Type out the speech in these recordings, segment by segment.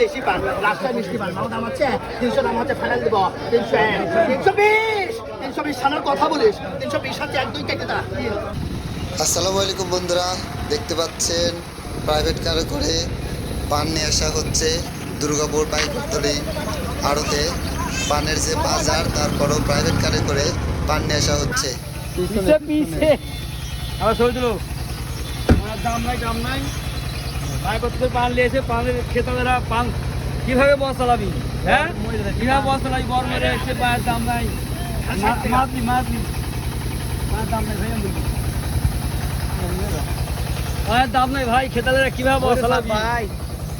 দেশি পান রাস্তায় মিষ্টি পান। মামা দাম হচ্ছে তিনশো দাম হচ্ছে ফাইনাল দিব। তিনশো এক তিনশো বিশ তিনশো বিশ সালের কথা বলিস। তিনশো বিশ হচ্ছে এক দুই কেটে আসসালামু আলাইকুম বন্ধুরা দেখতে পাচ্ছেন প্রাইভেট কারে করে পান নিয়ে আসা হচ্ছে দুর্গাপুর পাইকতলি আড়তে। পানের যে বাজার তারপরও প্রাইভেট কারে করে পান নিয়ে আসা হচ্ছে। আমার দাম নাই দাম নাই। ভাই করতে পান লিয়েছে পানের খেতাদেরা পান কীভাবে বস চালাবি? হ্যাঁ? কীভাবে বস চালাবি? বর মেরে এসে পায়ের দাম নাই। মাতলি মাতলি পায়ের দাম নাই ভাই পায়ের দাম নাই ভাই খেতাদেরা কীভাবে বস চালাবি? ভাই।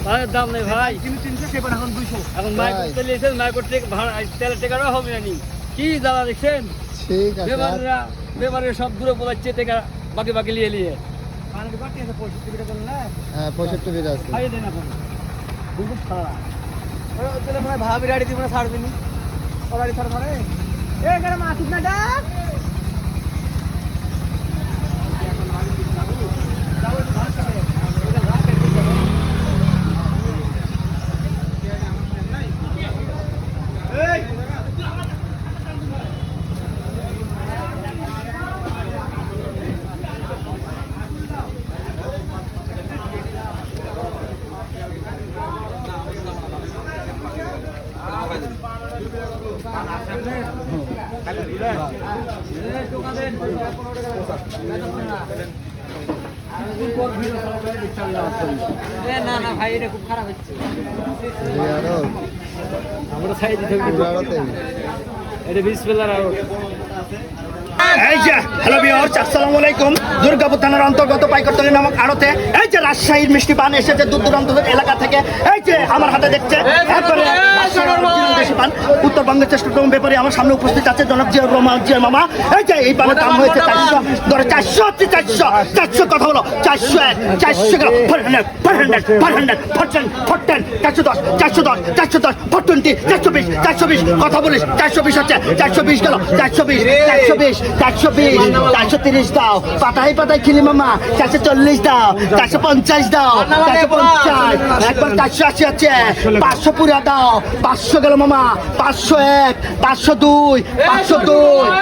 পায়ের দাম নাই ভাই। কিন্তু তিনশো সেবার এখন দুইশো। এখন মাইক করতে লিয়েছেন মাইক করতে ভাড়া তেলের টেকারও হবে না কি দাদা দেখছেন? ঠিক বেবাররা বেবারে সব দূরে বলাচ্ছে টেকা বাকি বাকি লিয়ে লিয়ে না হ্যাঁ? পঁয়ষট্টি বিঘা আছে। হয় ভাবি গাড়ি দিয়ে মনে ছাড়বিনি ও গাড়ি ছাড় ছাড়ে এখানে মাসিক না ডাক। না না ভাই এটা খুব খারাপ হচ্ছে। আমরা সাইড এটা বিশ পেলার আউট হ্যালো ভিউয়ার্স আসসালামু আলাইকুম। দুর্গাপুর থানার অন্তর্গত পাইকরতলি নামক আড়তে এই যে রাজশাহীর মিষ্টি পান এসেছে দূর দূরান্ত এলাকা থেকে। এই যে আমার হাতে দেখছে দেশি পান। উত্তরবঙ্গের শ্রেষ্ঠতম ব্যাপারে আমার সামনে উপস্থিত আছে জনক জিয়া রহমান জিয়া মামা। এই যে এই পানের দাম হয়েছে চারশো ধরে চারশো হচ্ছে চারশো। চারশো কথা হলো চারশো এক চারশো four hundred four hundred four hundred four ten four ten চারশো দশ চারশো দশ চারশো দশ ফোর টোয়েন্টি চারশো বিশ চারশো বিশ। কথা বলিস চারশো বিশ হচ্ছে চারশো বিশ গেল। চারশো বিশ চারশো বিশ চারশো বিশ চারশো তিরিশ দাও। পাতায় পাতায় খিলি মামা চারশো চল্লিশ দাও চারশো পঞ্চাশ দাও চারশো পঞ্চাশ। একবার চারশো আশি আছে পাঁচশো পুরা দাও পাঁচশো গেল মামা। পাঁচশো এক পাঁচশো দুই। পাঁচশো দুই।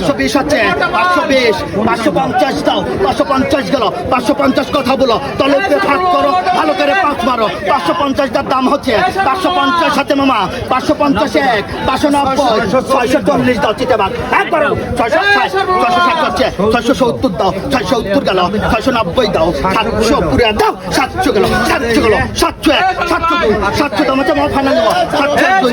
পাঁচশো বিশ হচ্ছে। পাঁচশো বিশ, পাঁচশো পঞ্চাশ দাও। পাঁচশো পঞ্চাশ গেল। পাঁচশো পঞ্চাশ কথা বলো। তলে ভাগ করো, ভালো করে পাঁচ মারো। পাঁচশো পঞ্চাশটার দাম হচ্ছে পাঁচশো পঞ্চাশ হাতে মামা। পাঁচশো পঞ্চাশ এক, পাঁচশো নব্বই, ছয়শো চল্লিশ দাও চিতে ভাগ একবার ছয়শো ষাট ছয়শো ষাট হচ্ছে। ছয়শো সত্তর দাও। ছয়শো সত্তর গেল। ছয়শো নব্বই দাও। সাতশো পুরে দাও। সাতশো গেল। সাতশো গেল। সাতশো এক, সাতশো দুই, সাতশো দাম আমার ফাইনাল সাতশো দুই